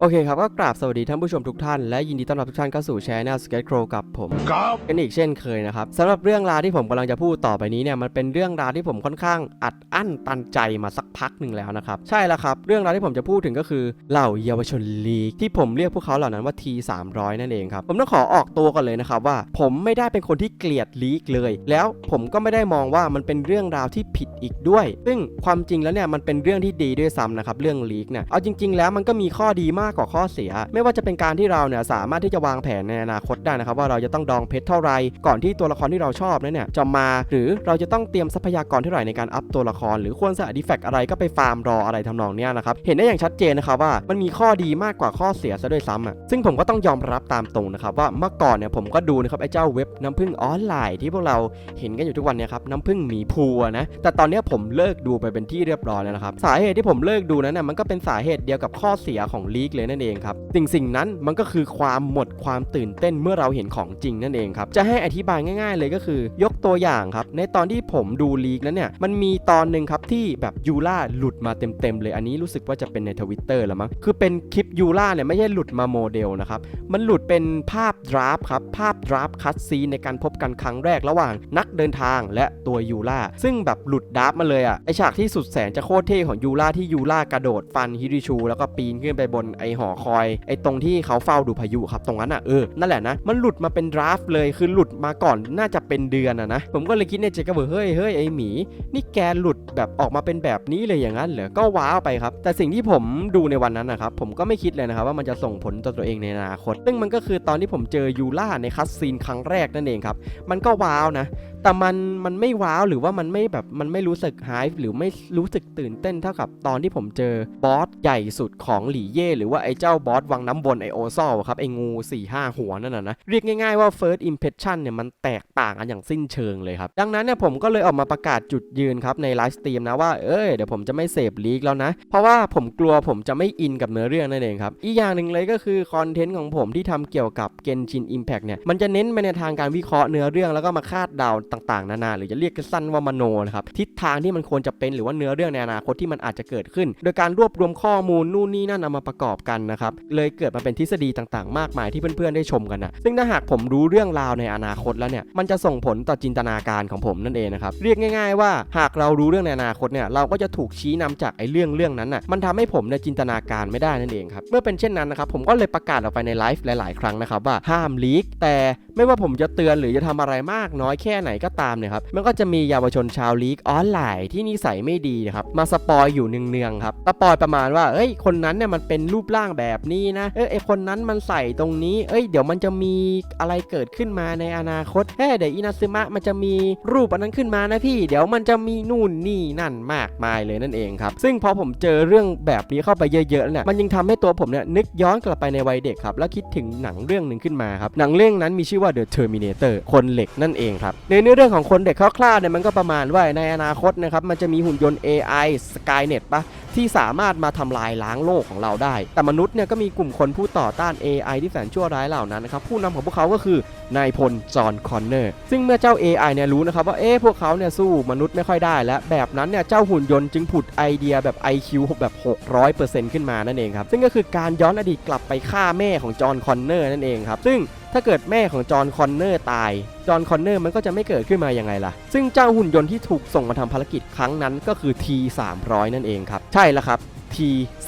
โอเคครับ ก็กราบสวัสดีท่านผู้ชมทุกท่าน และยินดีต้อนรับทุกท่านเข้าสู่ช anel Scarecrow กับผมครับกันอีกเช่นเคยนะครับสำหรับเรื่องราวที่ผมกำลังจะพูดต่อไปนี้เนี่ยมันเป็นเรื่องราวที่ผมค่อนข้างอัดอั้นตันใจมาสักพักหนึ่งแล้วนะครับใช่แล้วครับ เรื่องราวที่ผมจะพูดถึงก็คือเหล่าเยาวชนลีกที่ผมเรียกพวกเขาเหล่านั้นว่า T 3 0 0 นั่นเองครับผมต้องขอออกตัวก่อนเลยนะครับว่า ผมไม่ได้เป็นคนที่เกลียดลีกเลย แล้วผมก็ไม่ได้มองว่ามันเป็นเรื่องราวที่ผิดอีกด้วย ซึ่งความจริงแล้วเนี่ยมันเป็นเรื่องที่ดีด้วยซ้ำนะครับเรื่องลีกเนี่ยเอาจริง ๆ แล้วมันก็มีข้อดีมากากกว่าข้อเสีย ไม่ว่าจะเป็นการที่เราเนี่ยสามารถที่จะวางแผนในอนาคตได้นะครับว่าเราจะต้องดองเพชรเท่าไรก่อนที่ตัวละครที่เราชอบนั้นเนี่ยจะมา หรือเราจะต้องเตรียมทรัพยากรเท่าไหร่ในการอัพตัวละคร หรือควรส่ดีแฟกอะไรก็ไปฟาร์มรออะไรทำนองเนี้ยนะครับเห็นได้อย่างชัดเจนนะครับว่ามันมีข้อดีมากกว่าข้อเสียซะด้วยซ้ำอะซึ่งผมก็ต้องยอมรับตามตรงนะครับว่าเมื่อก่อนเนี่ยผมก็ดูนะครับไอ้เจ้าเว็บน้ำผึ้งออนไลน์ที่พวกเราเห็นกันอยู่ทุกวันเนี่ยครับน้ำผึ้งหมีภูนะแต่ตอนนี้ผมเลิกดูไปเป็นที่เรียบร้อยแล้วนะครับสาเหตุที่ผมเลิกดูนั้นน่ะมันก็เป็นสาเหตุเดียวกับข้อเสียของลีกเลยนั่นเองครับสิ่งสิ่งนั้นมันก็คือความหมดความตื่นเต้นเมื่อเราเห็นของจริงนั่นเองครับจะให้อธิบายง่าย ๆ เลยก็คือ ยกตัวอย่างครับในตอนที่ผมดูลีกนั้นเนี่ยมันมีตอนหนึ่งครับที่แบบยูล่าหลุดมาเต็มๆเลยอันนี้รู้สึกว่าจะเป็นในทวิตเตอร์แล้วมั้งคือเป็นคลิปยูล่าเนี่ยไม่ใช่หลุดมาโมเดลนะครับมันหลุดเป็นภาพดราฟครับภาพดราฟคัตซีในการพบกันครั้งแรกระหว่างนักเดินทางและตัวยูล่าซึ่งแบบหลุดดราฟมาเลยอะ่ะไอฉากที่สุดแสนจะโคตรเท่ของยูล่าที่ยูล่ากระโดดฟันฮิริชู แล้วก็ปีนขึ้นไปบนไอหอคอยไอตรงที่เขาเฝ้าดูพายุครับตรงนั้นอะเออนั่นแหละนะมันหลุดมาเป็นดราฟเลยคือหลุดมาก่อนน่าจะเป็นเดือนอะนะผมก็เลยคิดในใจก็บอกเฮ้ยเฮ้ยไอหมี นี่แกหลุดแบบออกมาเป็นแบบนี้เลยอย่างนั้นเหรอก็ว้าวไปครับ แต่สิ่งที่ผมดูในวันนั้นนะครับผมก็ไม่คิดเลยนะครับว่ามันจะส่งผลต่อตัวเองในอนาคต ซึ่งมันก็คือตอนที่ผมเจอยูล่าในคัสซีนครั้งแรกนั่นเองครับมันก็ว้าวนะแต่มันมันไม่ว้าวหรือว่ามันไม่แบบมันไม่รู้สึกหายหรือไม่รู้สึกตื่นเต้นเท่ากับตอนที่ผมเจอบอสใหญ่สุดของหลี่เย่หรือว่าไอ้เจ้าบอสวังน้ำวนไอโอซอลครับไอ้งู4ี่ห้าหัวนั่นน่ะนะเรียกง่ายๆว่า first impression เนี่ยมันแตกต่างกันอย่างสิ้นเชิงเลยครับ ดังนั้นเนี่ยผมก็เลยออกมาประกาศจุดยืนครับในไลฟ์สตรีมนะว่าเอ้ยเดี๋ยวผมจะไม่เสพลีกแล้วนะ เพราะว่าผมกลัวผมจะไม่อินกับเนื้อเรื่องนั่นเองครับอีกอย่างหนึ่งเลยก็คือคอนเทนต์ของผมที่ทำเกี่ยวกับ Genshin Impact เนี่ยมันจะเน้นไปในทางการวิเคราะห์เนื้อเรื่องแล้วก็มาคาดเดาต่างๆ นานาหรือจะเรียกกันสั้นว่ามโนนะครับทิศทางที่มันควรจะเป็นหรือว่าเนื้อเรื่องในอนาคตที่มันอาจจะเกิดขึ้น โดยการรวบรวมข้อมูลนู่นนี่นั่นเอามาประกอบกันนะครับเลยเกิดมาเป็นทฤษฎีต่างๆ มากมายที่เพื่อนๆได้ชมกันนะซึ่งถ้าหากผมรู้เรื่องราวในอนาคตแล้วเนี่ยมันจะส่งผลต่อจินตนาการของผมนั่นเองนะครับเรียกง่าย ๆ ว่าหากเรารู้เรื่องในอนาคตเนี่ยเราก็จะถูกชี้นำจากไอ้เรื่องเรื่องนั้นน่ะมันทำให้ผมเนี่ยจินตนาการไม่ได้นั่นเองครับเมื่อเป็นเช่นนั้นนะครับผมก็เลยประกาศออกไปในไลฟ์หลาย ๆ ครั้งนะครับว่าห้ามลีกแต่ไม่ว่าผมจะเตือนหรือจะทำอะไรมากน้อยแค่ไหนก็ตามเนี่ยครับมันก็จะมีเยาวชนชาวลีกออนไลน์ที่นิสัยไม่ดีนะครับมาสปอยอยู่เนืองๆครับสปอยประมาณว่าเอ้ยคนนั้นเนี่ยมันเป็นรูปร่างแบบนี้นะเอ้ยไอคนนั้นมันใส่ตรงนี้ เอ้ยเดี๋ยวมันจะมีอะไรเกิดขึ้นมาในอนาคตเฮ้เดี๋ยวอินาซึมะมันจะมีรูปอันนั้นขึ้นมานะพี่ เดี๋ยวมันจะมีนู่นนี่นั่นมากมายเลยนั่นเองครับซึ่งพอผมเจอเรื่องแบบนี้เข้าไปเยอะๆเนี่ยมันยังทำให้ตัวผมเนี่ยนึกย้อนกลับไปในวัยเด็กครับแล้วคิดถึงหนังเรื่องหนึ่งขึ้นมาครับหนังเรื่องนั้นมีชื่อว่า The Terminator คนเหล็กนั่นเองครับในเนื้อเรื่องของคนเด็กคร่าวๆเนี่ยมันก็ประมาณว่าในอนาคตนะครับมันจะมีหุ่นยนต์ AI Skynet ปะที่สามารถมาทำลายล้างโลกของเราได้ แต่มนุษย์เนี่ยก็มีกลุ่มคนผู้ต่อต้าน AI ที่แสนชั่วร้ายเหล่านั้นนะครับผู้นำของพวกเขาก็คือนายพลจอห์นคอนเนอร์ซึ่งเมื่อเจ้า AI เนี่ยรู้นะครับว่าเอ๊ะพวกเขาเนี่ยสู้มนุษย์ไม่ค่อยได้ และแบบนั้นเนี่ยเจ้าหุ่นยนต์จึงผุดไอเดียแบบ IQ แบบ 600%ขึ้นมานั่นเองครับซึ่งก็คือการย้อนอดีตกลับไปฆ่าแม่ของจอห์นคอนเนอร์นั่นเองครับซึ่งถ้าเกิดแม่ของจอห์นคอนเนอร์ตาย จอห์นคอนเนอร์มันก็จะไม่เกิดขึ้นมาอย่างไงล่ะ ซึ่งเจ้าหุ่นยนต์ที่ถูกส่งมาทำภารกิจครั้งนั้นก็คือ T 3 0 0 นั่นเองครับ ใช่แล้วครับ T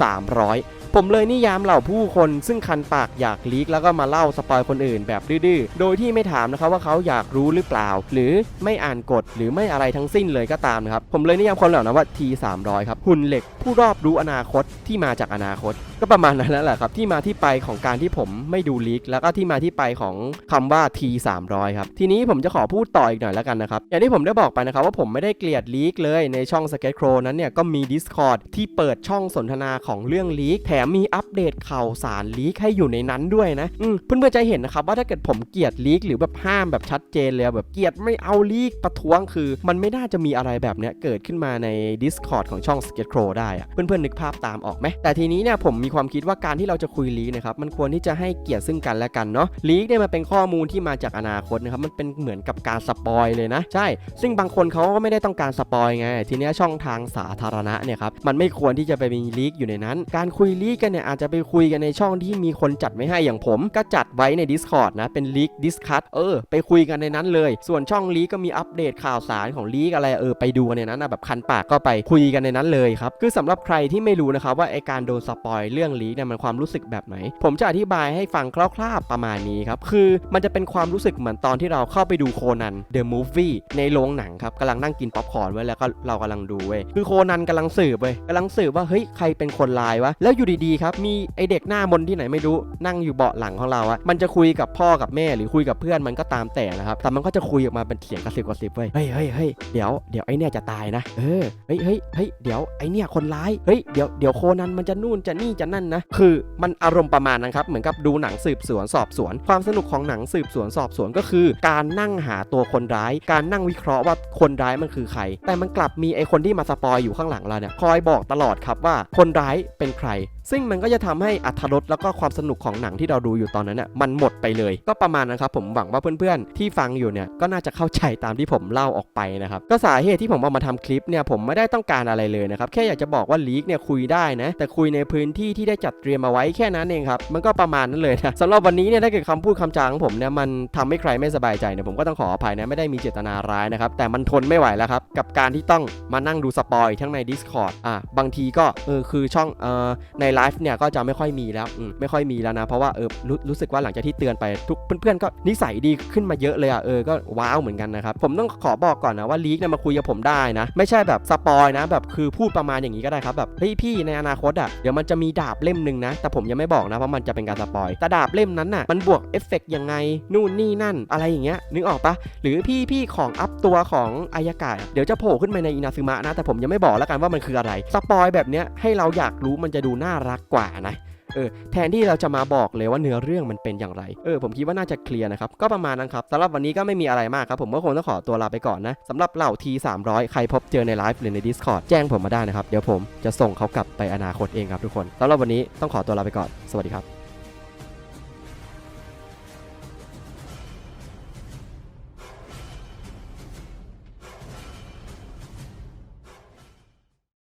3 0 0 ผมเลยนิยามเหล่าผู้คนซึ่งคันปากอยากลีกแล้วก็มาเล่าสปอยคนอื่นแบบดื้อๆ โดยที่ไม่ถามนะครับว่าเขาอยากรู้หรือเปล่า หรือไม่อ่านกฎหรือไม่อะไรทั้งสิ้นเลยก็ตามนะครับ ผมเลยนิยามคนเหล่านั้นว่า T 3 0 0 ครับ หุ่นเหล็กผู้รอบรู้อนาคตที่มาจากอนาคต ก็ประมาณนั้นแหละครับที่มาที่ไปของการที่ผมไม่ดูลีกแล้วก็ที่มาที่ไปของคำว่า T 3 0 0 ครับทีนี้ผมจะขอพูดต่ออีกหน่อยแล้วกันนะครับอย่างที่ผมได้บอกไปนะครับว่าผมไม่ได้เกลียดลีกเลยในช่อง s k a t e Crow นั้นเนี่ยก็มี Discord ที่เปิดช่องสนทนาของเรื่องลีกแถมมีอัปเดตข่าวสารลีกให้อยู่ในนั้นด้วยนะอืมเพื่อนๆจะเห็นนะครับว่าถ้าเกิดผมเกลียดลีกหรือแบบห้ามแบบชัดเจนเลยแบบเกลียดไม่เอาลีกประท้วงคือ มันไม่น่าจะมีอะไรแบบเนี้ยเกิดขึ้นมาใน Discord ของช่อง Scarecrow ได้อะเพื่อนๆนึกภาพตามออกไหมแต่ทีนี้เนี่ยผมมีความคิดว่าการที่เราจะคุยลีกนะครับมันควรที่จะให้เกียรติซึ่งกันและกันเนาะลีกเนี่ยมันเป็นข้อมูลที่มาจากอนาคตนะครับมันเป็นเหมือนกับการสปอยเลยนะใช่ ซึ่งบางคนเขาก็ไม่ได้ต้องการสปอยไงทีนี้ช่องทางสาธารณะเนี่ยครับมันไม่ควรที่จะไปมีลีกอยู่ในนั้น การคุยลีกกันเนี่ยอาจจะไปคุยกันในช่องที่มีคนจัดไว้ให้อย่างผม ก็จัดไว้ใน Discord นะ เป็นลีกดิสคัทเออ ไปคุยกันในนั้นเลย ส่วนช่องลีกก็มีอัปเดตข่าวสารของลีกอะไรเออไปดูกันในนั้นนะแบบคันปากก็ไปคุยกันในนั้นเลยครับคือสำหรับใครที่ไม่รู้นะครับว่าไอการโดนสปอยเรื่องลีกเนี่ยมันความรู้สึกแบบไหน ผมจะอธิบายให้ฟังคร่าวๆประมาณนี้ครับคือมันจะเป็นความรู้สึกเหมือนตอนที่เราเข้าไปดูโคนัน The Movie ในโรงหนังครับกำลังนั่งกินป๊อปคอร์นไว้แล้วก็เรากำลังดูเว้ยคือโคนันกำลังสืบเว้ยกำลังสืบว่าเฮ้ยใครเป็นคนร้ายวะแล้วอยู่ดีๆครับมีไอเด็กหน้ามนที่ไหนไม่รู้นั่งอยู่เบาะหลังของเราอะมันจะคุยกับพ่อกับแม่หรือคุยกับเพื่อนมันก็ตามแต่นะครับแต่มันก็จะคุยออกมาเป็นเสียงกระซิบกระซิบเว้ยเฮ้ยเฮ้ยเฮ้ยเดี๋ยวเดี๋ยวไอเนี่ยจะตายนะเออเฮ้ยเฮ้ยเฮ้ยเดี๋ยวไอเนี่ยคนร้ายเฮ้ยเดี๋ยวเดี๋ยวโคนันมันจะนู่นจะนี่จะนั่นนะคือมันอารมณ์ประมาณนั้นครับเหมือนกับดูหนังสืบสวนสอบสวน ความสนุกของหนังสืบสวนสอบสวนก็คือ การนั่งหาตัวคนร้าย การนั่งวิเคราะห์ว่าคนร้ายมันคือใคร แต่มันกลับมีไอคนที่มาสปอยอยู่ข้างหลังเราเนี่ยคอยบอกตลอดครับว่าคนร้ายเป็นใคร ซึ่งมันก็จะทำให้อัธรสแล้วก็ความสนุกของหนังที่เราดูอยู่ตอนนั้นน่ะมันหมดไปเลย ก็ประมาณนะครับผมหวังว่าเพื่อนๆ ที่ฟังอยู่เนี่ยก็น่าจะเข้าใจตามที่ผมเล่าออกไปนะครับก็สาเหตุที่ผมเอามาทำคลิปเนี่ยผมไม่ได้ต้องการอะไรเลยนะครับแค่อยากจะบอกว่าลีกเนี่ยคุยได้นะแต่คุยในพื้นที่ที่ได้จัดเตรียมมาไว้แค่นั้นเองครับมันก็ประมาณนั้นเลยนะสำหรับวันนี้เนี่ยถ้าเกิดคำพูดคำจาของผมเนี่ยมันทำให้ใครไม่สบายใจเนี่ยผมก็ต้องขออภัยนะไม่ได้มีเจตนาร้ายนะครับแต่มันทนไม่ไหวแล้วครับกับการที่ต้องมานั่งดูสปอยทั้งใน Discord อะบางทีก็เออคือช่องเอ่อในไไลฟ์เนี่ยก็จะไม่ค่อยมีแล้วไม่ค่อยมีแล้วนะ เพราะว่าเออรู้รู้สึกว่าหลังจากที่เตือนไปทุกเพื่อนๆก็นิสัยดีขึ้นมาเยอะเลยอะเออก็ว้าวเหมือนกันนะครับผมต้องขอบอกก่อนนะว่าลีกเนี่ยมาคุยกับผมได้นะ ไม่ใช่แบบสปอยนะแบบคือพูดประมาณอย่างนี้ก็ได้ครับแบบเฮ้ยพี่ในอนาคตอะเดี๋ยวมันจะมีดาบเล่มหนึ่งนะ แต่ผมยังไม่บอกนะเพราะมันจะเป็นการสปอยแต่ดาบเล่มนั้นน่ะมันบวกเอฟเฟกต์ยังไงนู่นนี่นั่นอะไรอย่างเงี้ยนึกออกปะหรือพี่พี่ของอัพตัวของอายากาศเดี๋ยวจะโผล่ขึ้นมาในอินาซึมะนะแต่ผมยังไม่บอกแล้วกันว่ามันคืออะไรสปอยแบบเนี้ยให้เราอยากรู้มันจะดูน่ารักกว่านะเออแทนที่เราจะมาบอกเลยว่าเนื้อเรื่องมันเป็นอย่างไร เออผมคิดว่าน่าจะเคลียร์นะครับ ก็ประมาณนั้นครับสำหรับวันนี้ก็ไม่มีอะไรมากครับ ผมก็คงต้องขอตัวลาไปก่อนนะสำหรับเหล่าที300 ใครพบเจอในไลฟ์หรือใน Discord แจ้งผมมาได้นะครับ เดี๋ยวผมจะส่งเขากลับไปอนาคตเองครับทุกคนสำหรับวันนี้ต้องขอตัวลาไปก่อน สวัสดีครับ